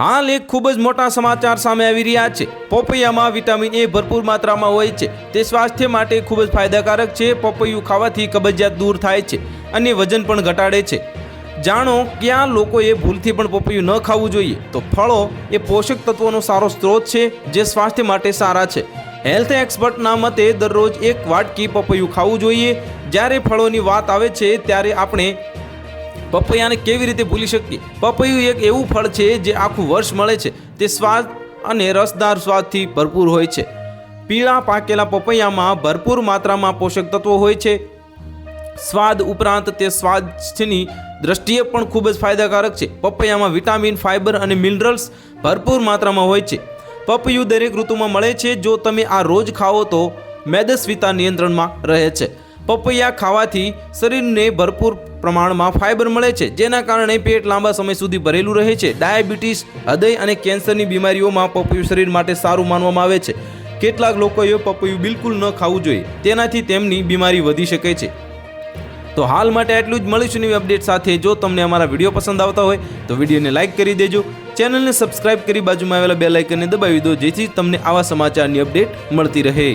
હાલ એક ખૂબ જ મોટા સમાચાર સામે આવી રહ્યા છે. પપૈયામાં વિટામિન એ ભરપૂર માત્રામાં હોય છે. તે સ્વાસ્થ્ય માટે ખૂબ જ ફાયદાકારક છે. પપૈયું ખાવાથી કબજિયાત દૂર થાય છે અને વજન પણ ઘટાડે છે. જાણો, ક્યાં લોકોએ ભૂલથી પણ પપૈયું ન ખાવું જોઈએ? તો ફળો એ પોષક તત્વોનો સારો સ્ત્રોત છે, જે સ્વાસ્થ્ય માટે સારા છે. હેલ્થ એક્સપર્ટના મતે દરરોજ એક વાટકી પપૈયું ખાવું જોઈએ. જ્યારે ફળોની વાત આવે છે, ત્યારે આપણે પપૈયાને કેવી રીતે ભૂલી શકીએ? પપૈયું એક એવું ફળ છે જે આખું વર્ષ મળે છે. તે સ્વાદ અને રસદાર સ્વાદથી ભરપૂર હોય છે. પીળા પાકેલા પપૈયામાં ભરપૂર માત્રામાં પોષક તત્વો હોય છે. સ્વાદ ઉપરાંત તે સ્વાદની દ્રષ્ટિએ પણ ખૂબ જ ફાયદાકારક છે. પપૈયામાં વિટામિન ફાઇબર અને મિનરલ્સ ભરપૂર માત્રામાં હોય છે. પપૈયું દરેક ઋતુમાં મળે છે. જો તમે આ રોજ ખાઓ તો મેદસ્વીતા નિયંત્રણમાં રહે છે. પપૈયા ખાવાથી શરીરને ભરપૂર પ્રમાણમાં ફાઇબર મળે છે, જેના કારણે પેટ લાંબા સમય સુધી ભરેલું રહે છે. ડાયાબિટીસ, હૃદય અને કેન્સરની બીમારીઓમાં પપૈયું શરીર માટે સારું માનવામાં આવે છે. કેટલાક લોકોએ પપૈયું બિલકુલ ન ખાવું જોઈએ, તેનાથી તેમની બીમારી વધી શકે છે. તો હાલ માટે આટલું જ. મળીશું નવી અપડેટ સાથે. જો તમને અમારા વીડિયો પસંદ આવતા હોય, તો વિડીયોને લાઇક કરી દેજો. ચેનલને સબસ્ક્રાઇબ કરી બાજુમાં આવેલા બે લાઇકનને દબાવી દો, જેથી તમને આવા સમાચારની અપડેટ મળતી રહે.